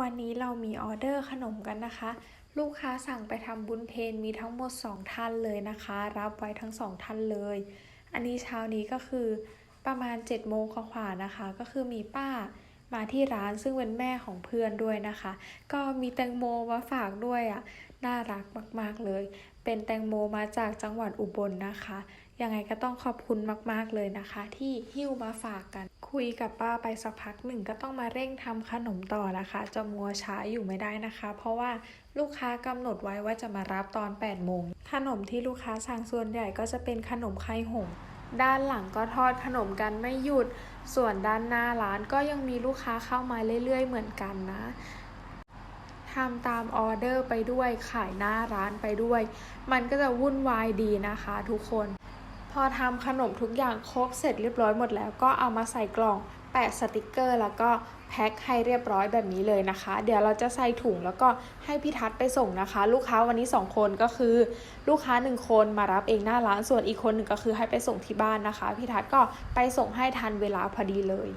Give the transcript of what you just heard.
วันนี้เรามีออเดอร์ขนมกันนะคะ ลูกค้าสั่งไปทำบุญเพนมีทั้งหมด 2 ท่านเลยนะคะ รับไว้ทั้ง 2 ท่านเลย อันนี้เช้านี้ก็คือประมาณ7จ็ดโมงขวานะคะ ก็คือมีป้า มาที่ร้านซึ่งเป็นแม่ของเพื่อนด้วยนะคะ ก็มีแตงโมมาฝากด้วยอะน่ารักมากๆเลย เป็นแตงโมมาจากจังหวัดอุบลนะคะ ยังไงก็ต้องขอบคุณมากๆเลยนะคะ ที่หิ้วมาฝากกัน คุยกับป้าไปสักพักหนึ่งก็ต้องมาเร่งทำขนมต่อนะคะจะมัวช้าอยู่ไม่ได้นะคะ เพราะว่าลูกค้ากำหนดไว้ว่าจะมารับตอน8โมงขนมที่ลูกค้าสั่งส่วนใหญ่ก็จะเป็นขนมไข่หง ด้านหลังก็ทอดขนมกันไม่หยุด ส่วนด้านหน้าร้านก็ยังมีลูกค้าเข้ามาเรื่อยๆ เหมือนกันนะทำตามออเดอร์ไปด้วยขายหน้าร้านไปด้วย มันก็จะวุ่นวายดีนะคะทุกคน พอทำขนมทุกอย่างครบเสร็จเรียบร้อยหมดแล้วก็เอามาใส่กล่อง แปะสติกเกอร์ แล้วก็แพ็คให้เรียบร้อยแบบนี้เลยนะคะ เดี๋ยวเราจะใส่ถุงแล้วก็ให้พี่ทัศน์ไปส่งนะคะ ลูกค้าวันนี้ 2 คนก็คือ ลูกค้า 1 คนมารับเองหน้าร้านส่วนอีกคนหนึ่งก็คือให้ไปส่งที่บ้านนะคะ พี่ทัศน์ก็ไปส่งให้ทันเวลาพอดีเลย